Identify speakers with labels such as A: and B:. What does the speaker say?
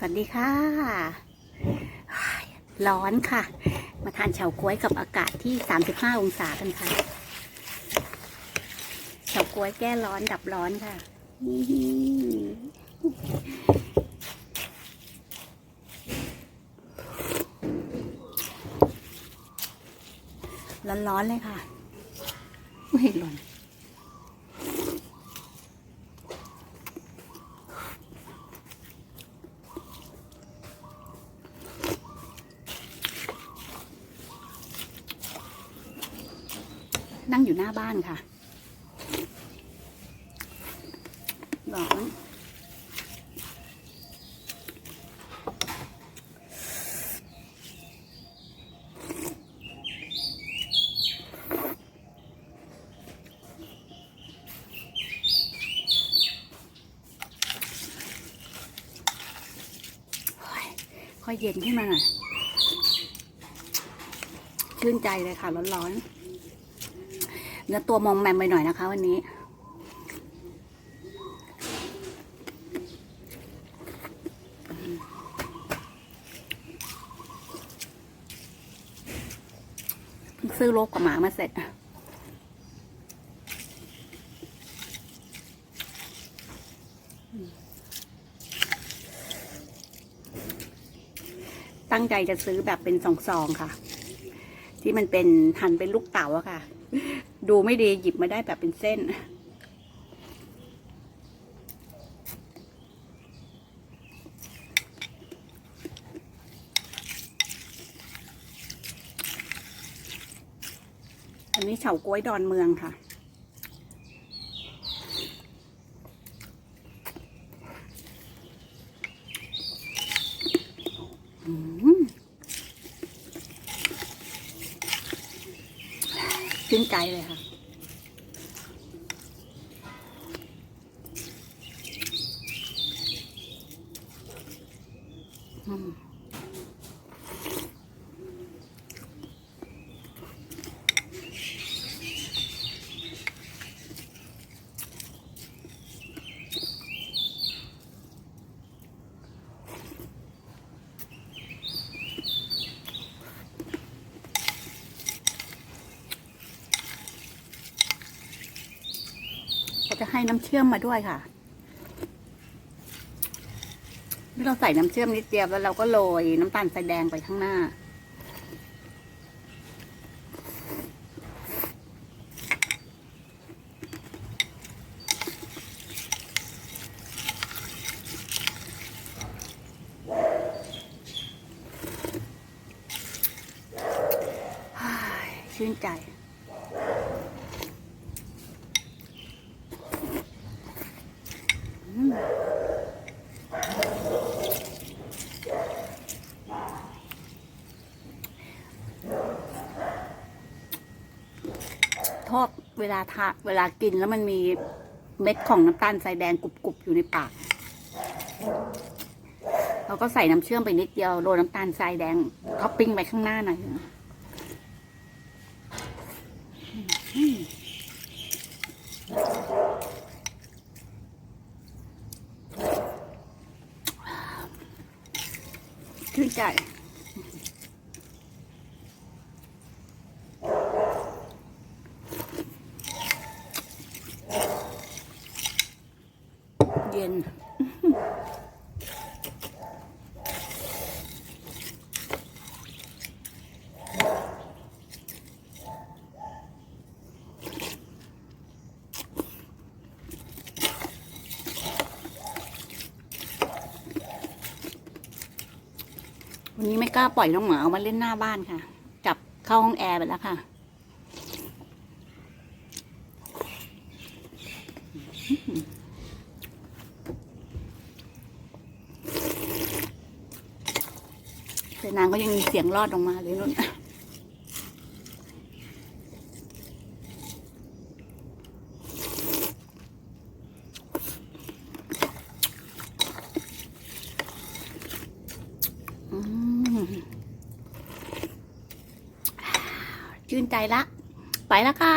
A: สวัสดีค่ะ ร้อนค่ะ มาทานเฉาก๊วยกับอากาศที่ 35 องศากันค่ะ เฉาก๊วยแก้ร้อนดับร้อนค่ะ ร้อนๆเลยค่ะ ไม่หล่น นั่งอยู่หน้าบ้านค่ะ ร้อน ค่อยเย็นขึ้นมาหน่อยชื่นใจเลยค่ะ ร้อนๆ เนื้อตัวมองแมมไปหน่อยนะคะ วันนี้ ซื้อโลกกับหมามาเสร็จตั้งใจจะซื้อแบบเป็นสองซองค่ะ ที่มันเป็นหั่นเป็นลูกเต๋าอะค่ะ ดูไม่ดีหยิบมาได้แบบเป็นเส้น อันนี้เฉาก๊วยดอนเมืองค่ะอืม ชื่นใจเลยค่ะ จะให้น้ำเชื่อมมาด้วยค่ะเราใส่น้ำเชื่อมนิดเดียวแล้วเราก็โรยน้ำตาลทรายแดงไปข้างหน้า ชื่นใจ อืมชอบเวลาทาเวลากินแล้วมันมีเม็ดของน้ำตาลทรายแดงกรุบๆอยู่ในปาก เราก็ใส่น้ำเชื่อมไปนิดเดียวโรยน้ำตาลทรายแดงท็อปปิ้งไปข้างหน้าหน่อย ชื่นใจเย็น วันนี้ไม่กล้าปล่อยน้องหมาออกมาเล่นหน้าบ้านค่ะ จับเข้าห้องแอร์ไปแล้วค่ะ แต่นางก็ยังมีเสียงรอดออกมาเลยนุ่น ชื่นใจละ ไปแล้วค่ะ